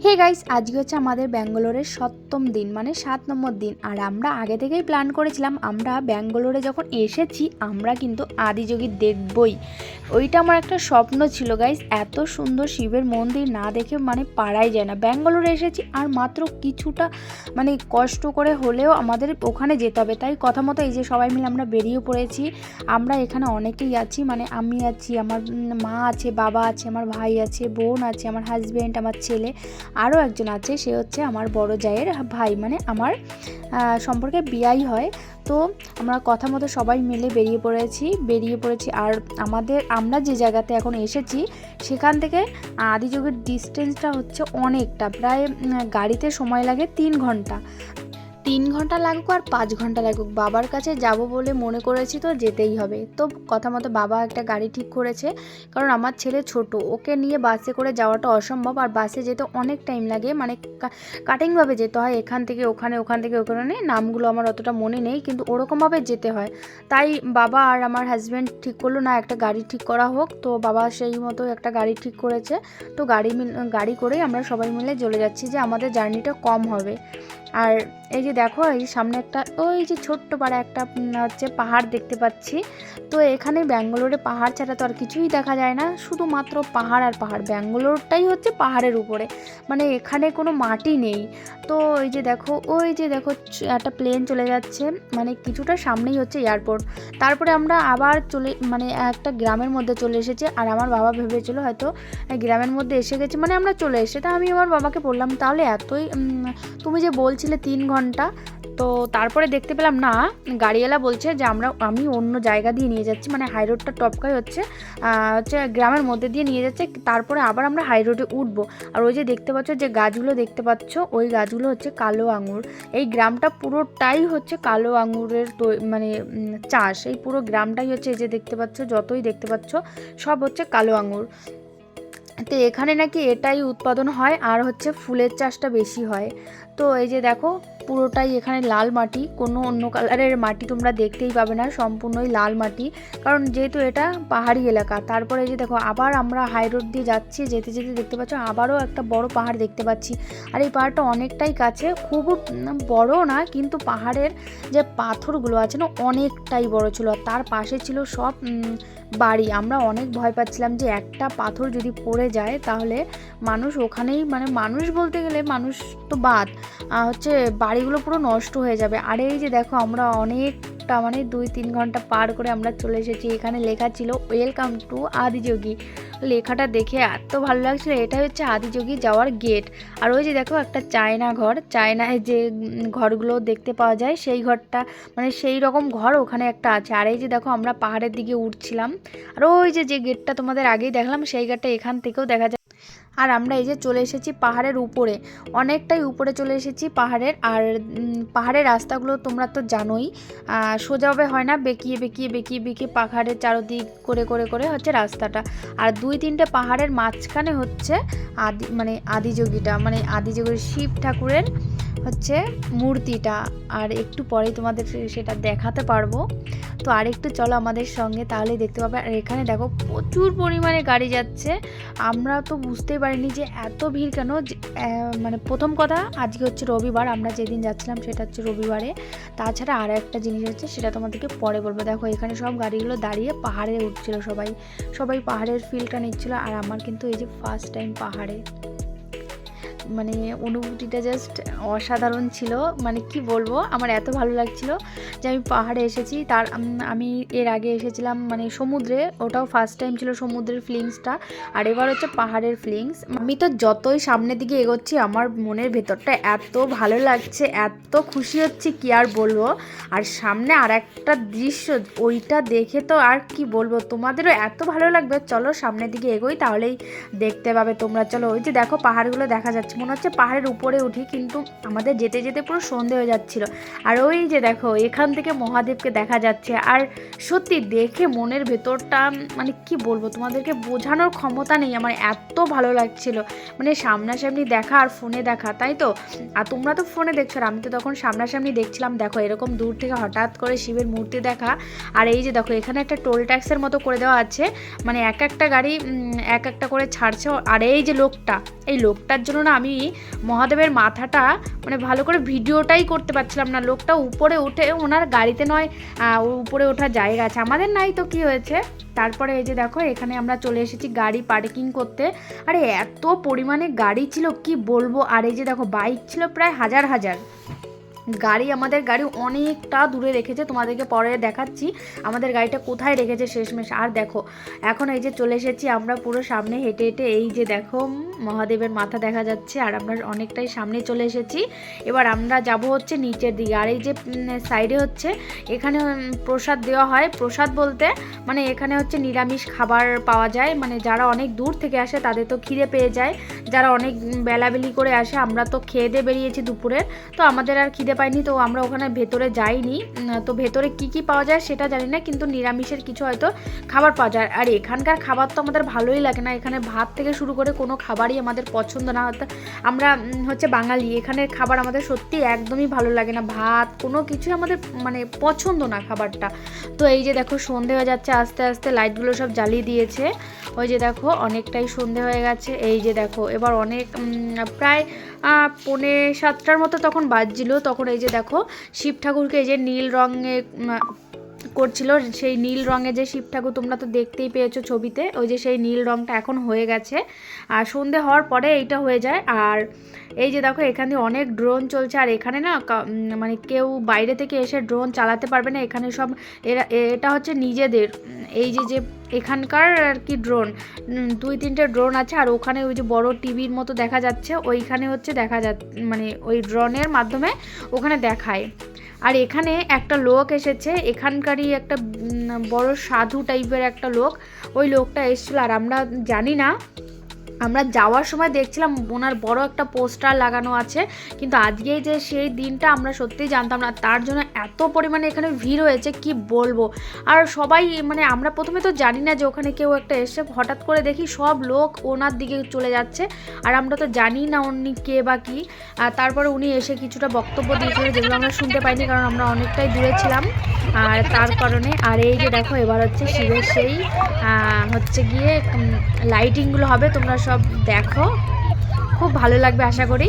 Hey guys আজকে হচ্ছে আমাদের ব্যাঙ্গালোরের সপ্তম দিন মানে সাত নম্বর দিন। আর আমরা আগে থেকেই প্ল্যান করেছিলাম, আমরা ব্যাঙ্গালোরে যখন এসেছি, আমরা কিন্তু আদিযোগী দেখবই। ওইটা আমার একটা স্বপ্ন ছিল গাইস এত সুন্দর শিবের মন্দির না দেখে মানে পারাই যায় না। ব্যাঙ্গালোরে এসেছি, আর মাত্র কিছুটা মানে কষ্ট করে হলেও আমাদের ওখানে যেতে হবে। তাই কথা মতো এই যে সবাই মিলে আমরা বেরিয়ে পড়েছি, আমরা এখানে অনেকেই আছি মানে আমি আছি, আমার মা আছে, বাবা আছে, আমার ভাই আছে, বোন আছে, আমার হাজব্যান্ড আমার ছেলে। আরও একজন আছে, সে হচ্ছে আমার বড় জায়ের ভাই মানে আমার সম্পর্কে বিয়াই হয়। তো আমরা কথা মতো সবাই মিলে বেরিয়ে পড়েছি বেরিয়ে পড়েছি। আর আমাদের, আমরা যে জায়গাতে এখন এসেছি, সেখান থেকে আদি যুগের ডিস্টেন্সটা হচ্ছে অনেকটা, প্রায় গাড়িতে সময় লাগে তিন ঘণ্টা। তিন ঘণ্টা লাগুক আর পাঁচ ঘণ্টা লাগুক, বাবার কাছে যাব বলে মনে করেছি তো যেতেই হবে। তো কথা মতো বাবা একটা গাড়ি ঠিক করেছে, কারণ আমার ছেলে ছোট, ওকে নিয়ে বাসে করে যাওয়াটা অসম্ভব আর বাসে যেতে অনেক টাইম লাগে। মানে কাটিংভাবে যেতে হয়, এখান থেকে ওখানে, ওখান থেকে ওখানে নামগুলো আমার অতটা মনে নেই, কিন্তু ওরকমভাবে যেতে হয়। তাই বাবা আর আমার হাজব্যান্ড ঠিক করল, না, একটা গাড়ি ঠিক করা হোক। তো বাবা সেই মতো একটা গাড়ি ঠিক করেছে। তো গাড়ি গাড়ি করেই আমরা সবাই মিলে চলে যাচ্ছি যে আমাদের জার্নিটা কম হবে। আর এই যে দেখো, এই সামনে একটা, ওই যে ছোট্ট পাড়া একটা হচ্ছে পাহাড় দেখতে পাচ্ছি। তো এখানে ব্যাঙ্গালোরে পাহাড় ছাড়া তো আর কিছুই দেখা যায় না। শুধুমাত্র পাহাড় আর পাহাড়। ব্যাঙ্গালোরটাই হচ্ছে পাহাড়ের উপরে। মানে এখানে কোনো মাটি নেই। তো ওই যে দেখো, ওই যে দেখো একটা প্লেন চলে যাচ্ছে। মানে কিছুটা সামনেই হচ্ছে এয়ারপোর্ট তারপরে আমরা আবার চলে মানে একটা গ্রামের মধ্যে চলে এসেছি। আর আমার বাবা ভেবেছিল হয়তো গ্রামের মধ্যে এসে গেছে। মানে আমরা চলে এসে তা আমি আমার বাবাকে বললাম, তাহলে এতই তুমি যে বলছিলে তিন ঘণ্টা তো তারপরে দেখতে পেলাম, না, গাড়িওয়ালা বলছে যে আমরা, আমি অন্য জায়গা দিয়ে নিয়ে যাচ্ছি মানে হাই রোডটা টপকাই হচ্ছে হচ্ছে গ্রামের মধ্যে দিয়ে নিয়ে যাচ্ছে, তারপরে আবার আমরা হাই রোডে উঠবো। আর ওই যে দেখতে পাচ্ছ, যে গাছগুলো দেখতে পাচ্ছ, ওই গাছগুলো হচ্ছে কালো আঙুর। এই গ্রামটা পুরোটাই হচ্ছে কালো আঙুরের মানে চাষ। এই পুরো গ্রামটাই হচ্ছে এই যে দেখতে পাচ্ছ, যতই দেখতে পাচ্ছ, সব হচ্ছে কালো আঙুর। তো এখানে নাকি এটাই উৎপাদন হয়, আর হচ্ছে ফুলের চাষটা বেশি হয়। তো এই যে দেখো, পুরোটাই এখানে লাল মাটি, কোনো অন্য কালারের মাটি তোমরা দেখতেই পাবে না, সম্পূর্ণই লাল মাটি। কারণ যেহেতু এটা পাহাড়ি এলাকা, তারপরে এই যে দেখো, আবার আমরা হাই রোড দিয়ে যাচ্ছি, যেতে যেতে দেখতে পাচ্ছ, আবারও একটা বড় পাহাড় দেখতে পাচ্ছি। আর এই পাহাড়টা অনেকটাই কাছে, খুব বড় না, কিন্তু পাহাড়ের যে পাথরগুলো আছে না, অনেকটাই বড় ছিল। আর তার পাশে ছিল সব বাড়ি। আমরা অনেক ভয় পাচ্ছিলাম যে একটা পাথর যদি পড়ে যায়, তাহলে মানুষ ওখানেই মানে মানুষ বলতে গেলে মানুষ তো বাদ। হচ্ছে বাড়িগুলো পুরো নষ্ট হয়ে যাবে। আর এই যে দেখো, আমরা অনেকটা মানে দুই তিন ঘণ্টা পার করে আমরা চলে এসেছি। এখানে লেখা ছিল ওয়েলকাম টু আদিযোগী লেখাটা দেখে এত ভালো লাগছিল এটা হচ্ছে আদিযোগী যাওয়ার গেট আর ওই যে দেখো, একটা চায়না ঘর। চায়নায় যে ঘরগুলো দেখতে পাওয়া যায়, সেই ঘরটা মানে সেই রকম ঘর ওখানে একটা আছে। আর এই যে দেখো, আমরা পাহাড়ের দিকে উঠছিলাম। আর ওই যে যে গেটটা তোমাদের আগেই দেখলাম, সেই গেটটা এখান থেকেও দেখা যায়। আর আমরা এই যে চলে এসেছি পাহাড়ের উপরে। অনেকটাই উপরে চলে এসেছি পাহাড়ের। আর পাহাড়ের রাস্তাগুলো তোমরা তো জানোই। সোজাভাবে হয় না, বেঁকিয়ে বেঁকিয়ে বেঁকিয়ে বেঁকিয়ে পাহাড়ের চারদিক করে করে করে হচ্ছে রাস্তাটা। আর দুই তিনটে পাহাড়ের মাঝখানে হচ্ছে আদি মানে আদিযোগীটা মানে আদিযোগীর শিব ঠাকুরের হচ্ছে মূর্তিটা। আর একটু পরেই তোমাদের সেটা দেখাতে পারব। তো আর একটু চলো আমাদের সঙ্গে তাহলে দেখতে পাবে। আর এখানে দেখো প্রচুর পরিমাণে গাড়ি যাচ্ছে। আমরা তো বুঝতেই পারিনি যে এত ভিড় কেন মানে প্রথম কথা আজকে হচ্ছে রবিবার, আমরা যেদিন যাচ্ছিলাম সেটা হচ্ছে রবিবারে। তাছাড়া আর একটা জিনিস হচ্ছে সেটা তোমাদেরকে পরে বলব। দেখো এখানে সব গাড়িগুলো দাঁড়িয়ে পাহাড়ে উঠছিল সবাই। সবাই পাহাড়ের ফিলটা নিচ্ছিল। আর আমার কিন্তু এই যে ফার্স্ট টাইম পাহাড়ে। মানে অনুভূতিটা জাস্ট অসাধারণ ছিল। মানে কি বলব, আমার এত ভালো লাগছিল যে আমি পাহাড়ে এসেছি। তার আমি এর আগে এসেছিলাম মানে সমুদ্রে, ওটাও ফার্স্ট টাইম ছিল সমুদ্রের ফিলিংসটা আর এবার হচ্ছে পাহাড়ের ফিলিংস আমি তো যতই সামনের দিকে এগোচ্ছি, আমার মনের ভেতরটা এত ভালো লাগছে, এত খুশি হচ্ছে, কি আর বলব। আর সামনে আর একটা দৃশ্য, ওইটা দেখে তো আর কি বলব, তোমাদেরও এত ভালো লাগবে। চলো সামনের দিকে এগোই, তাহলেই দেখতে পাবে তোমরা। চলো, ওই যে দেখো পাহাড়গুলো দেখা যাচ্ছে। মনে হচ্ছে পাহাড়ের উপরে উঠি, কিন্তু আমাদের যেতে যেতে পুরো সন্ধে হয়ে যাচ্ছিল। আর ওই যে দেখো, এখান থেকে মহাদেবকে দেখা যাচ্ছে। আর সত্যি দেখে মনের ভেতরটা মানে কি বলব, তোমাদেরকে বোঝানোর ক্ষমতা নেই। আমার এত ভালো লাগছিল। মানে সামনাসামনি দেখা আর ফোনে দেখা, তাই তো? আর তোমরা তো ফোনে দেখছ, আর আমি তো তখন সামনাসামনি দেখছিলাম। দেখো, এরকম দূর থেকে হঠাৎ করে শিবের মূর্তি দেখা। আর এই যে দেখো, এখানে একটা টোল ট্যাক্সের মতো করে দেওয়া আছে। মানে এক একটা গাড়ি এক একটা করে ছাড়ছে। আর এই যে লোকটা, এই লোকটার জন্য না আমি মহাদেবের মাথাটা মানে ভালো করে ভিডিওটাই করতে পারছিলাম না। লোকটা উপরে উঠে ওনার গাড়িতে নয় উপরে ওঠার জায়গা আছে। আমাদের নাই তো কি হয়েছে? তারপরে এই যে দেখো, এখানে আমরা চলে এসেছি গাড়ি পার্কিং করতে। আরে, এত পরিমাণে গাড়ি ছিল, কি বলব? আর এই যে দেখো, বাইক ছিল প্রায় হাজার হাজার। গাড়ি, আমাদের গাড়ি অনেকটা দূরে রেখেছে, তোমাদেরকে পরে দেখাচ্ছি। আমাদের গাড়িটা কোথায় রেখেছে শেষমেশ? আর দেখো, এখন এই যে চলে এসেছি আমরা পুরো সামনে হেঁটে হেঁটে, এই যে দেখো মহাদেবের মাথা দেখা যাচ্ছে, আর আমরা অনেকটাই সামনে চলে এসেছি। এবার আমরা যাব হচ্ছে নিচের দিকে, আর এই যে সাইডে হচ্ছে, এখানে প্রসাদ দেওয়া হয়। প্রসাদ বলতে মানে এখানে হচ্ছে নিরামিষ খাবার পাওয়া যায় মানে যারা অনেক দূর থেকে আসে তাদের তো খিদে পেয়ে যায়। যারা অনেক বেলাবেলি করে আসে, আমরা তো খেয়ে দিয়ে বেরিয়েছি দুপুরে তো আমাদের আর খিদে পাইনি, তো আমরা ওখানে ভেতরে যাইনি। তো ভেতরে কি কি পাওয়া যায় সেটা জানি না, কিন্তু নিরামিষের কিছু হয়তো খাবার পাওয়া যায়। আর এখানকার খাবার তো আমাদের ভালোই লাগে না, এখানে ভাত থেকে শুরু করে কোনো খাবারই আমাদের পছন্দ না। হয়তো আমরা হচ্ছে বাঙালি, এখানের খাবার আমাদের সত্যি একদমই ভালো লাগে না। ভাত, কোনো কিছুই আমাদের মানে পছন্দ না খাবারটা। তো এই যে দেখো, সন্ধে হয়ে যাচ্ছে, আস্তে আস্তে লাইটগুলো সব জ্বালিয়ে দিয়েছে। ওই যে দেখো, অনেকটাই সন্ধে হয়ে গেছে। এই যে দেখো, এবার অনেক প্রায় পৌনে সাতটার মতো তখন বাজছিল। তখন এই যে দেখো, শিব ঠাকুরকে এই যে নীল রঙে করছিল, সেই নীল রঙের যে শিব ঠাকুর তোমরা তো দেখতেই পেয়েছ ছবিতে, ওই যে সেই নীল রঙটা এখন হয়ে গেছে। আর সন্ধে হওয়ার পরে এইটা হয়ে যায়। আর এই যে দেখো, এখানে অনেক ড্রোন চলছে। আর এখানে না মানে কেউ বাইরে থেকে এসে ড্রোন চালাতে পারবে না। এখানে সব, এরা, এটা হচ্ছে নিজেদের, এই যে যে এখানকার আর কি ড্রোন দুই তিনটে ড্রোন আছে। আর ওখানে ওই যে বড় টিভির মতো দেখা যাচ্ছে। ওইখানে হচ্ছে দেখা যা মানে ওই ড্রোনের মাধ্যমে ওখানে দেখায়। আর এখানে একটা লোক এসেছে, এখানকারই একটা বড় সাধু টাইপের একটা লোক। ওই লোকটা এসেছিল, আর আমরা জানি না আমরা যাওয়ার সময় দেখছিলাম ওনার বড় একটা পোস্টার লাগানো আছে, কিন্তু আজকেই যে সেই দিনটা আমরা সত্যিই জানতাম না, তার জন্য এত পরিমাণে এখানে ভিড় হয়েছে, কি বলব? আর সবাই মানে আমরা প্রথমে তো জানি না যে ওখানে কেউ একটা এসে হঠাৎ করে দেখি সব লোক ওনার দিকে চলে যাচ্ছে, আর আমরা তো জানি না উনি কে বা কি। তারপরে উনি এসে কিছুটা বক্তব্য দিয়েছিলেন যেগুলো আমরা শুনতে পাইনি, কারণ আমরা অনেকটাই দূরে ছিলাম। আর তার কারণে, আর এই যে দেখো, এবার হচ্ছে শিবের সেই হচ্ছে গিয়ে লাইটিংগুলো হবে, তোমরা সব দেখো। খুব ভালো লাগবে আশা করি।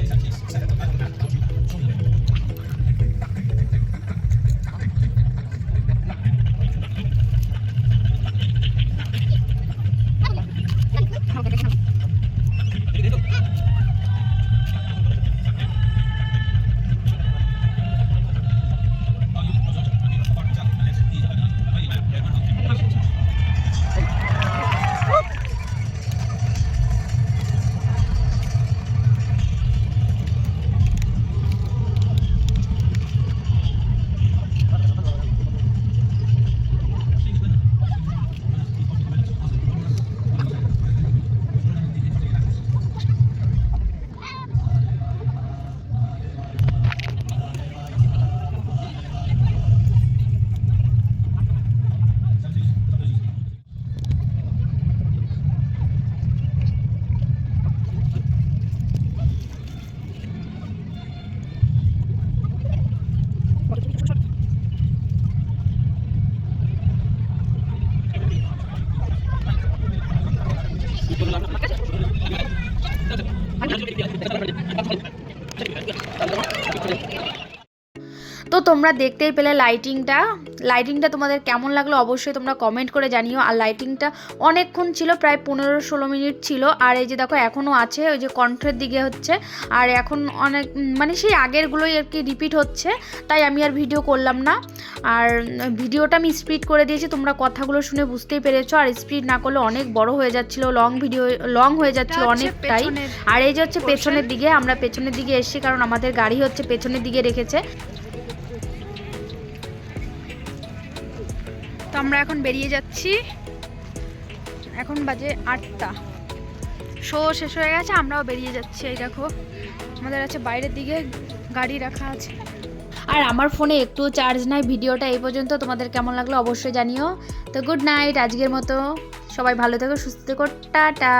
exercice, etc. তোমরা দেখতেই পেলে লাইটিংটা লাইটিংটা তোমাদের কেমন লাগল অবশ্যই তোমরা কমেন্ট করে জানিও। আর লাইটিংটা অনেকক্ষণ ছিল প্রায় পনেরো ষোলো মিনিট ছিল। আর এই যে দেখো এখনও আছে ওই যে কণ্ঠের দিকে হচ্ছে। আর এখন অনেক মানে সেই আগেরগুলোই আর কি রিপিট হচ্ছে তাই আমি আর ভিডিও করলাম না। আর ভিডিওটা আমি স্পিড করে দিয়েছি তোমরা কথাগুলো শুনে বুঝতেই পেরেছ। আর স্পিড না করলে অনেক বড় হয়ে যাচ্ছিল লং ভিডিও লং হয়ে যাচ্ছিল অনেকটাই। আর এই যে হচ্ছে পেছনের দিকে আমরা পেছনের দিকে এসেছি কারণ আমাদের গাড়ি হচ্ছে পেছনের দিকে রেখেছে। তো আমরা এখন বেরিয়ে যাচ্ছি। এখন বাজে আটটা। শো শেষ হয়ে গেছে, আমরাও বেরিয়ে যাচ্ছি, এই দেখো। আমাদের আছে বাইরের দিকে, গাড়ি রাখা আছে। আর আমার ফোনে একটু চার্জ নাই, ভিডিওটা এই পর্যন্ত। তোমাদের কেমন লাগল অবশ্যই জানিও। তো গুড নাইট আজকের মতো। সবাই ভালো থেকো, সুস্থ থেকো, টাটা।